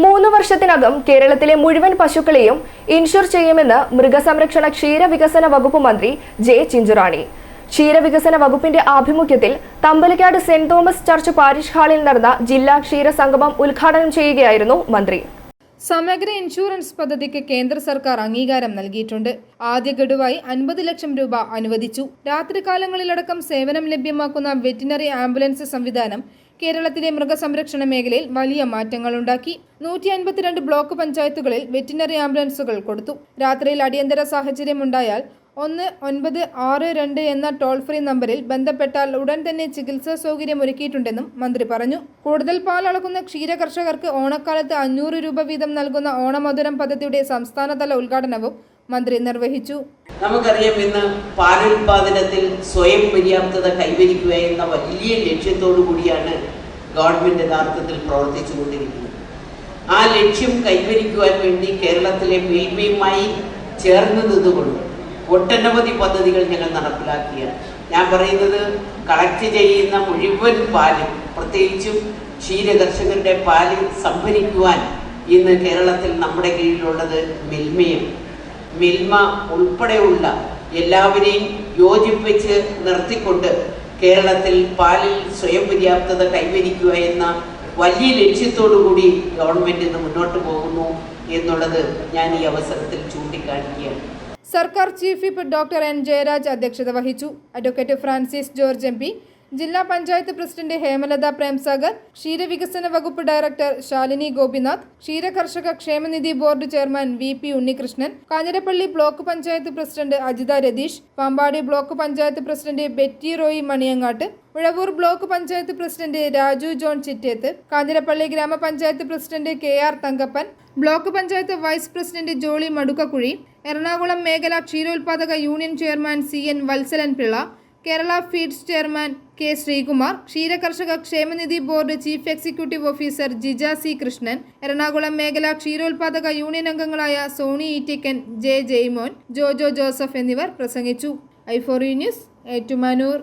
മൂന്ന് വർഷത്തിനകം കേരളത്തിലെ മുഴുവൻ പശുക്കളെയും ഇൻഷുർ ചെയ്യുമെന്ന് മൃഗസംരക്ഷണ ക്ഷീരവികസന വകുപ്പ് മന്ത്രി ജെ ചിഞ്ചുറാണി. ക്ഷീരവികസന വകുപ്പിന്റെ ആഭിമുഖ്യത്തിൽ Thampalakkad saint Thomas church parish ഹാളിൽ നടന്ന ജില്ലാ ക്ഷീര സംഗമം ഉദ്ഘാടനം ചെയ്യുകയായിരുന്നു മന്ത്രി. സമഗ്ര ഇൻഷുറൻസ് പദ്ധതിക്ക് കേന്ദ്ര സർക്കാർ അംഗീകാരം നൽകിയിട്ടുണ്ട്. ആദ്യ ഗഡുവായി അൻപത് ലക്ഷം രൂപ അനുവദിച്ചു. രാത്രികാലങ്ങളിലടക്കം സേവനം ലഭ്യമാക്കുന്ന വെറ്റിനറി ആംബുലൻസ് സംവിധാനം കേരളത്തിലെ മൃഗസംരക്ഷണ മേഖലയിൽ വലിയ മാറ്റങ്ങളുണ്ടാക്കി. നൂറ്റി അൻപത്തിരണ്ട് ബ്ലോക്ക് പഞ്ചായത്തുകളിൽ വെറ്റിനറി ആംബുലൻസുകൾ കൊടുത്തു. രാത്രിയിൽ അടിയന്തര സാഹചര്യമുണ്ടായാൽ ഒന്ന് ഒൻപത് ആറ് രണ്ട് എന്ന ടോൾ ഫ്രീ നമ്പറിൽ ബന്ധപ്പെട്ടാൽ ഉടൻ തന്നെ ചികിത്സാ സൗകര്യം ഒരുക്കിയിട്ടുണ്ടെന്നും മന്ത്രി പറഞ്ഞു. കൂടുതൽ പാൽ അളക്കുന്ന ക്ഷീര കർഷകർക്ക് ഓണക്കാലത്ത് അഞ്ഞൂറ് രൂപ വീതം നൽകുന്ന ഓണമധുരം പദ്ധതിയുടെ സംസ്ഥാനതല ഉദ്ഘാടനവും മന്ത്രി നിർവഹിച്ചു. നമുക്കറിയാം ഇന്ന് പാലുൽപാദനത്തിൽ സ്വയം പര്യാപ്തത കൈവരിക്കുക എന്ന വലിയ ലക്ഷ്യത്തോടു കൂടിയാണ് ഗവൺമെന്റ് യഥാർത്ഥത്തിൽ പ്രവർത്തിച്ചുകൊണ്ടിരിക്കുന്നത്. ആ ലക്ഷ്യം കൈവരിക്കുവാൻ വേണ്ടി കേരളത്തിലെ മേൽമയുമായി ചേർന്ന് നിന്നുകൊണ്ട് ഒട്ടനവധി പദ്ധതികൾ ഞങ്ങൾ നടപ്പിലാക്കിയാണ്. ഞാൻ പറയുന്നത് കളക്ട് ചെയ്യുന്ന മുഴുവൻ പാലും പ്രത്യേകിച്ചും ക്ഷീരകർഷകരുടെ പാൽ സംഭരിക്കുവാൻ ഇന്ന് കേരളത്തിൽ നമ്മുടെ കീഴിലുള്ളത് മിൽമയും മിൽമ ഉൾപ്പെടെയുള്ള എല്ലാവരെയും യോജിപ്പിച്ച് നിർത്തിക്കൊണ്ട് കേരളത്തിൽ പാലിൽ സ്വയം പര്യാപ്തത കൈവരിക്കുക എന്ന വലിയ ലക്ഷ്യത്തോടു കൂടി ഗവൺമെന്റ് ഇന്ന് മുന്നോട്ട് പോകുന്നു എന്നുള്ളത് ഞാൻ ഈ അവസരത്തിൽ ചൂണ്ടിക്കാണിക്കുകയാണ്. സർക്കാർ chief whip doctor N Jayaraj അധ്യക്ഷത വഹിച്ചു. അഡ്വക്കേറ്റ് ഫ്രാൻസിസ് ജോർജ് എം ജില്ലാ പഞ്ചായത്ത് പ്രസിഡന്റ് ഹേമലത പ്രേംസാഗർ ക്ഷീരവികസന വകുപ്പ് ഡയറക്ടർ ശാലിനി ഗോപിനാഥ് ക്ഷീര കർഷക ക്ഷേമനിധി board chairman V P Unnikrishnan Kanjirappally block panchayat president Ajitha Ratheesh Pampady block panchayat president Betty Roy Maniyangattu Uzhavoor block panchayat president Raju John Chittethu Kanjirappally ഗ്രാമപഞ്ചായത്ത് president K R Thankappan block panchayat vice president Jolly Madukkakuzhy Ernakulam മേഖല ക്ഷീരോത്പാദക union chairman C N Valsalan Pillai Kerala Feeds chairman K Sreekumar ക്ഷീരകർഷക ക്ഷേമനിധി board chief executive officer Jija C Krishnan Ernakulam മേഖല ക്ഷീരോത്പാദക union അംഗങ്ങളായ Sony ഈറ്റിക്കൻ J Jaimon Jojo Joseph എന്നിവർ പ്രസംഗിച്ചു. ഐ ഐഫോറി news Ettumanoor.